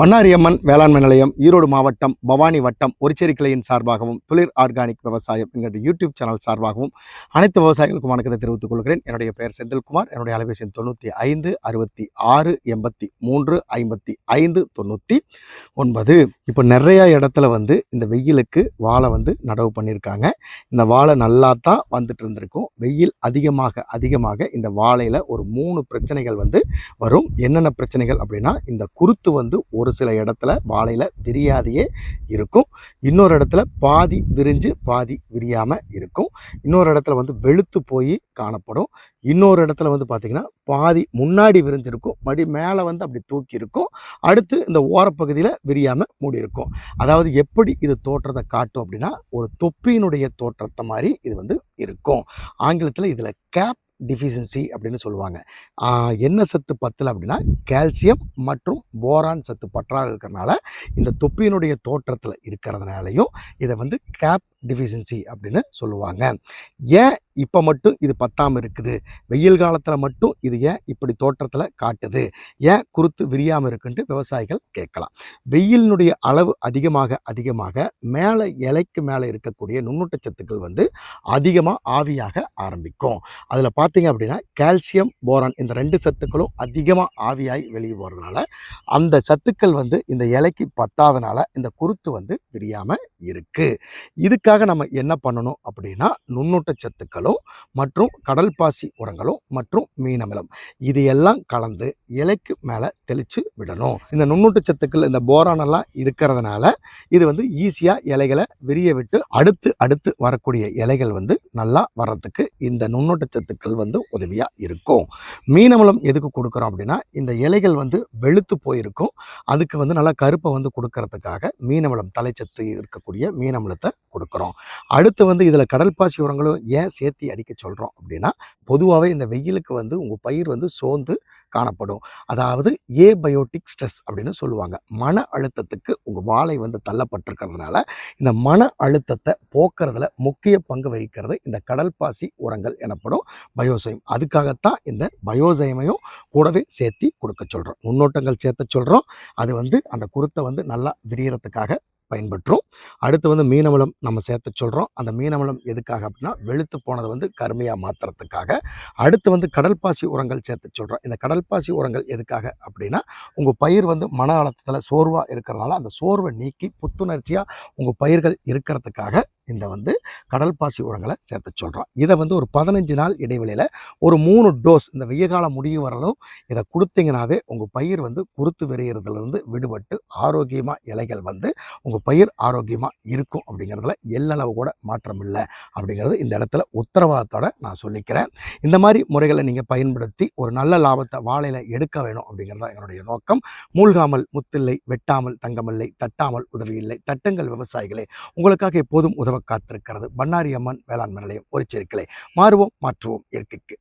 பண்ணாரி அம்மன் வேளாண்மை நிலையம் ஈரோடு மாவட்டம் பவானி வட்டம் ஒரிச்சேரி கிளையின் சார்பாகவும் துளிர் ஆர்கானிக் விவசாயம் எங்களுடைய யூடியூப் சேனல் சார்பாகவும் அனைத்து விவசாயிகளுக்கும் வணக்கத்தை தெரிவித்துக் கொள்கிறேன். என்னுடைய பெயர் செந்தில்குமார். என்னுடைய அலைபேசி தொண்ணூற்றி ஐந்து அறுபத்தி ஆறு எண்பத்தி மூன்று ஐம்பத்தி ஐந்து தொண்ணூற்றி ஒன்பது. இப்போ நிறைய இடத்துல வந்து இந்த வெயிலுக்கு வாழை வந்து நடவு பண்ணியிருக்காங்க. இந்த வாழை நல்லா தான் வந்துட்டு இருந்திருக்கும். வெயில் அதிகமாக அதிகமாக இந்த வாழையில் ஒரு மூணு பிரச்சனைகள் வந்து வரும். என்னென்ன பிரச்சனைகள் அப்படின்னா இந்த குருத்து வந்து ஒரு சில இடத்துல வாழையில் விரியாதையே இருக்கும். இன்னொரு இடத்துல பாதி விரிஞ்சு பாதி விரியாமல் இருக்கும். இன்னொரு இடத்துல வந்து வெளுத்து போய் காணப்படும். இன்னொரு இடத்துல வந்து பார்த்திங்கன்னா பாதி முன்னாடி விரிஞ்சிருக்கும். மடி மேலே வந்து அப்படி தூக்கி இருக்கும். அடுத்து இந்த ஓரப்பகுதியில் விரியாமல் மூடி இருக்கும். அதாவது எப்படி இது தோற்றத்தை காட்டும் அப்படின்னா ஒரு தொப்பியினுடைய தோற்றத்தை மாதிரி இது வந்து இருக்கும். ஆங்கிலத்தில் இதில் கேப் டிஃபிஷியன்சி அப்படின்னு சொல்லுவாங்க. என்ன சத்து பத்தில் அப்படின்னா கால்சியம் மற்றும் போரான் சத்து பற்றாக இருக்கிறனால இந்த தொப்பியினுடைய தோற்றத்தில் இருக்கிறதுனாலையும் இதை வந்து கேப் டிஃபிஷியன்சி அப்படின்னு சொல்லுவாங்க. ஏன் இப்போ மட்டும் இது பத்தாமல் இருக்குது? வெயில் காலத்தில் மட்டும் இது ஏன் இப்படி தோற்றத்தில் காட்டுது? ஏன் குருத்து விரியாமல் இருக்குன்ட்டு விவசாயிகள் கேட்கலாம். வெயிலினுடைய அளவு அதிகமாக அதிகமாக மேலே இலைக்கு மேலே இருக்கக்கூடிய நுண்ணூட்டச்சத்துக்கள் வந்து அதிகமாக ஆவியாக ஆரம்பிக்கும். அதில் பார்த்தீங்க அப்படின்னா கால்சியம் போரான் இந்த ரெண்டு சத்துக்களும் அதிகமாக ஆவியாகி வெளியே போகிறதுனால அந்த சத்துக்கள் வந்து இந்த இலைக்கு பத்தாதனால இந்த குருத்து வந்து விரியாமல் இருக்குது இதுக்காக நம்ம என்ன பண்ணணும் அப்படின்னா நுண்ணூட்டச்சத்துக்களும் மற்றும் கடல் பாசி உரங்களும் மற்றும் மீனமிலம் இது எல்லாம் கலந்து இலைக்கு மேலே தெளித்து விடணும். இந்த நுண்ணூட்டச்சத்துக்கள் இந்த போரானெல்லாம் இருக்கிறதுனால இது வந்து ஈஸியாக இலைகளை விரிய விட்டு அடுத்து அடுத்து வரக்கூடிய இலைகள் வந்து நல்லா வர்றதுக்கு இந்த நுண்ணூட்டச்சத்துக்கள் வந்து உதவியாக இருக்கும். மீனமிலம் எதுக்கு கொடுக்குறோம் அப்படின்னா இந்த இலைகள் வந்து வெளுத்து போயிருக்கும். அதுக்கு வந்து நல்லா கருப்பை வந்து கொடுக்கறதுக்காக மீனமிலம் தலைச்சத்து இருக்கக்கூடிய மீனமிலத்தை கொடுக்குறோம். அடுத்து வந்து இதில் கடல் பாசி உரங்களும் ஏன் சேர்த்து அடிக்க சொல்கிறோம் அப்படின்னா பொதுவாகவே இந்த வெயிலுக்கு வந்து உங்கள் பயிர் வந்து சோர்ந்து காணப்படும். அதாவது ஏபயோட்டிக் ஸ்ட்ரெஸ் அப்படின்னு சொல்லுவாங்க. மன அழுத்தத்துக்கு உங்கள் வாழை வந்து தள்ளப்பட்டிருக்கிறதுனால இந்த மன அழுத்தத்தை போக்குறதுல முக்கிய பங்கு வகிக்கிறது இந்த கடல் பாசி உரங்கள் எனப்படும் பயோசயம் அதுக்காகத்தான் இந்த பயோசயமையும் கூடவே சேர்த்தி கொடுக்க சொல்கிறோம் முன்னோட்டங்கள் சேர்த்த சொல்கிறோம் அது வந்து அந்த குருத்தை வந்து நல்லா விரியறதுக்காக பயன்பற்றும். அடுத்து வந்து மீனவளம் நம்ம சேர்த்து சொல்கிறோம் அந்த மீனவளம் எதுக்காக அப்படின்னா வெளுத்து போனதை வந்து கருமையாக மாற்றுறதுக்காக அடுத்து வந்து கடல் பாசி உரங்கள் சேர்த்து சொல்கிறோம் இந்த கடல் பாசி உரங்கள் எதுக்காக அப்படின்னா உங்கள் பயிர் வந்து மன அழுத்தத்தில் சோர்வாக இருக்கிறனால அந்த சோர்வை நீக்கி புத்துணர்ச்சியாக உங்கள் பயிர்கள் இருக்கிறதுக்காக இந்த வந்து கடல் பாசி உரங்களை சேர்த்து சொல்கிறோம் இதை வந்து ஒரு பதினஞ்சு நாள் இடைவெளியில் ஒரு மூணு டோஸ் இந்த வெய்ய காலம் முடியும் வரலும் இதை கொடுத்தீங்கனாவே உங்கள் பயிர் வந்து குருத்து விரைகிறதுலேருந்து விடுபட்டு ஆரோக்கியமாக இலைகள் வந்து உங்கள் பயிர் ஆரோக்கியமாக இருக்கும் அப்படிங்கிறதுல எல்லளவு கூட மாற்றம் இல்லை அப்படிங்கிறது இந்த இடத்துல உத்தரவாதத்தோட நான் சொல்லிக்கிறேன். இந்த மாதிரி முறைகளை நீங்கள் பயன்படுத்தி ஒரு நல்ல லாபத்தை வாழையில் எடுக்க வேணும் அப்படிங்கிறது தான் என்னுடைய நோக்கம். மூழ்காமல் முத்தில்லை வெட்டாமல் தங்கமில்லை தட்டாமல் உதவியில்லை தட்டுங்கள் விவசாயிகளே உங்களுக்காக எப்போதும் உதவி காத்திருக்கிறது. பண்ணாரி அம்மன் வேளாண்மை நிலையம் ஒரு சேர்க்கலை. மாறுவோம் மாற்றுவோம் இயற்கைக்கு.